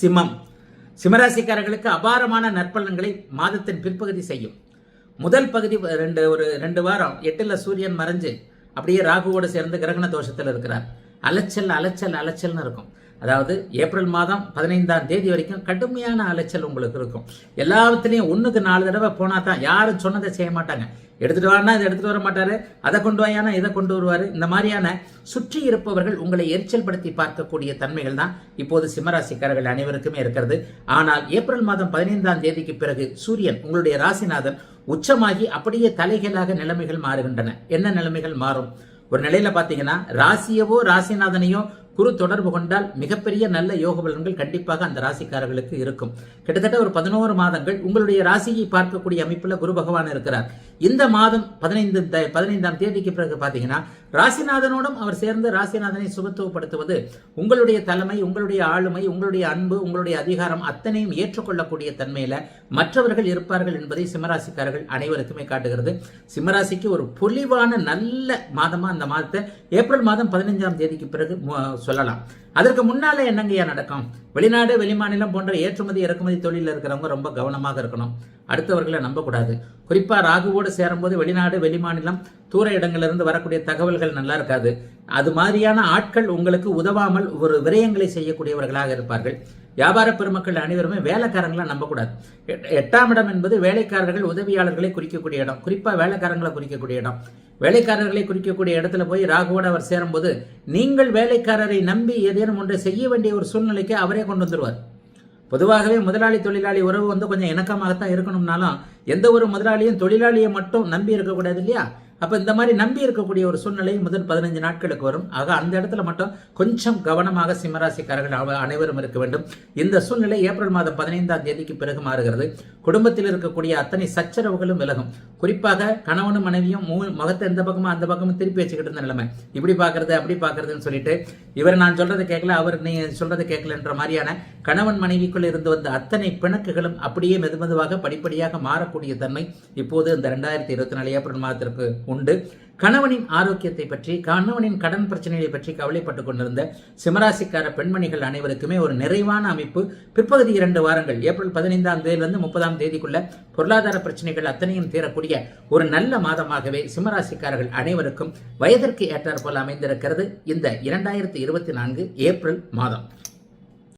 சிம்மம். சிம்மராசிக்காரர்களுக்கு அபாரமான நற்பலன்களை மாதத்தின் பிற்பகுதி செய்யும். முதல் பகுதி ரெண்டு ஒரு ரெண்டு வாரம் எட்டில் சூரியன் மறைஞ்சு அப்படியே ராகுவோடு சேர்ந்து கிரகண தோஷத்தில் இருக்கிறார். அலைச்சல் அலைச்சல் அலைச்சல்னு இருக்கும். அதாவது ஏப்ரல் மாதம் பதினைந்தாம் தேதி வரைக்கும் கடுமையான அலைச்சல் உங்களுக்கு இருக்கும். எல்லாத்துலேயும் ஒன்றுக்கு நாலு தடவை போனால் தான் யாரும் சொன்னதை செய்ய மாட்டாங்க. எடுத்துட்டு வானா இதை எடுத்துட்டு வர மாட்டாரு. அதை கொண்டு வாயானா இதை கொண்டு வருவார். இந்த மாதிரியான சுற்றி இருப்பவர்கள் உங்களை எரிச்சல் படுத்தி பார்க்கக்கூடிய தன்மைகள் தான் இப்போது சிம்மராசிக்காரர்கள் அனைவருக்குமே இருக்கிறது. ஆனால் ஏப்ரல் மாதம் பதினைந்தாம் தேதிக்கு பிறகு சூரியன் உங்களுடைய ராசிநாதன் உச்சமாகி அப்படியே தலைகளாக நிலைமைகள் மாறுகின்றன. என்ன நிலைமைகள் மாறும்? ஒரு நிலையில பாத்தீங்கன்னா ராசியவோ ராசிநாதனையோ குரு தொடர்பு கொண்டால் மிகப்பெரிய நல்ல யோக பலன்கள் கண்டிப்பாக அந்த ராசிக்காரர்களுக்கு இருக்கும். கிட்டத்தட்ட ஒரு பதினோரு மாதங்கள் உங்களுடைய ராசியை பார்க்கக்கூடிய அமைப்புல குரு பகவான் இருக்கிறார். இந்த மாதம் பதினைந்து பதினைந்தாம் தேதிக்கு பிறகு பாத்தீங்கன்னா ராசிநாதனோடும் அவர் சேர்ந்து ராசிநாதனை சுபத்துவப்படுத்துவது உங்களுடைய தலைமை உங்களுடைய ஆளுமை உங்களுடைய அன்பு உங்களுடைய அதிகாரம் அத்தனையும் ஏற்றுக்கொள்ளக்கூடிய தன்மையில மற்றவர்கள் இருப்பார்கள் என்பதை சிம்மராசிக்காரர்கள் அனைவருக்குமே காட்டுகிறது. சிம்மராசிக்கு ஒரு பொலிவான நல்ல மாதமா அந்த மாதத்தை ஏப்ரல் மாதம் பதினைஞ்சாம் தேதிக்கு பிறகு சொல்லலாம். அதற்கு முன்னால என்னங்கய்யா நடக்கும்? வெளிநாடு வெளிமாநிலம் போன்ற ஏற்றுமதி இறக்குமதி தொழிலில் இருக்கிறவங்க ரொம்ப கவனமாக இருக்கணும். அடுத்தவர்களை நம்பக்கூடாது. குறிப்பா ராகுவோடு சேரும்போது வெளிநாடு வெளிமாநிலம் தூர இடங்களிலிருந்து வரக்கூடிய தகவல்கள் நல்லா இருக்காது. அது மாதிரியான ஆட்கள் உங்களுக்கு உதவாமல் ஒரு விரயங்களை செய்யக்கூடியவர்களாக இருப்பார்கள். வியாபார பெருமக்கள் அனைவருமே வேலைக்காரங்களை நம்பக்கூடாது. எட்டாம் இடம் என்பது வேலைக்காரர்கள் உதவியாளர்களை குறிக்கக்கூடிய இடம். குறிப்பா வேலைக்காரங்களை குறிக்கக்கூடிய இடம். வேலைக்காரர்களை குறிக்கக்கூடிய இடத்துல போய் ராகுவோடு அவர் சேரும்போது நீங்கள் வேலைக்காரரை நம்பி ஏதேனும் ஒன்றை செய்ய வேண்டிய ஒரு சூழ்நிலைக்கு அவரே கொண்டு வந்துருவார். பொதுவாகவே முதலாளி தொழிலாளி உறவு வந்து கொஞ்சம் இணக்கமாகத்தான் இருக்கணும்னாலும் எந்த ஒரு முதலாளியும் தொழிலாளியை மட்டும் நம்பி இருக்கக்கூடாது இல்லையா? அப்போ இந்த மாதிரி நம்பி இருக்கக்கூடிய ஒரு சூழ்நிலை முதல் பதினஞ்சு நாட்களுக்கு வரும். ஆக அந்த இடத்துல மட்டும் கொஞ்சம் கவனமாக சிம்மராசிக்காரர்கள் அனைவரும் இருக்க வேண்டும். இந்த சூழ்நிலை ஏப்ரல் மாதம் பதினைந்தாம் தேதிக்கு பிறகு மாறுகிறது. குடும்பத்தில் இருக்கக்கூடிய அத்தனை சச்சரவுகளும் விலகும். குறிப்பாக கணவனும் மனைவியும் மூ முகத்தை எந்த பக்கமும் அந்த பக்கமும் திருப்பி வச்சுக்கிட்டு இருந்த நிலைமை. இப்படி பார்க்கறது அப்படி பார்க்கறதுன்னு சொல்லிட்டு இவர் நான் சொல்றதை கேட்கல அவர் நீ சொல்றதை கேட்கலன்ற மாதிரியான கணவன் மனைவிக்குள் இருந்து வந்த அத்தனை பிணக்குகளும் அப்படியே மெதுமெதுவாக படிப்படியாக மாறக்கூடிய தன்மை இப்போது இந்த ரெண்டாயிரத்தி இருபத்தி நாலு ஏப்ரல் மாதத்திற்கு உண்டு. கணவனின் ஆரோக்கியத்தை பற்றி கணவனின் கடன் பிரச்சனைகளை பற்றி கவலைப்பட்டுக் கொண்டிருந்த சிம்மராசிக்கார பெண்மணிகள் அனைவருக்குமே ஒரு நிறைவான அமைப்பு. பிற்பகுதி இரண்டு வாரங்கள் ஏப்ரல் பதினைந்தாம் தேதியிலிருந்து முப்பதாம் தேதிக்குள்ள பொருளாதார பிரச்சனைகள் அத்தனையும் தீரக்கூடிய ஒரு நல்ல மாதமாகவே சிம்மராசிக்காரர்கள் அனைவருக்கும் வயதிற்கு ஏற்றாற்போல் அமைந்திருக்கிறது இந்த இரண்டாயிரத்தி இருபத்தி நான்கு ஏப்ரல் மாதம்.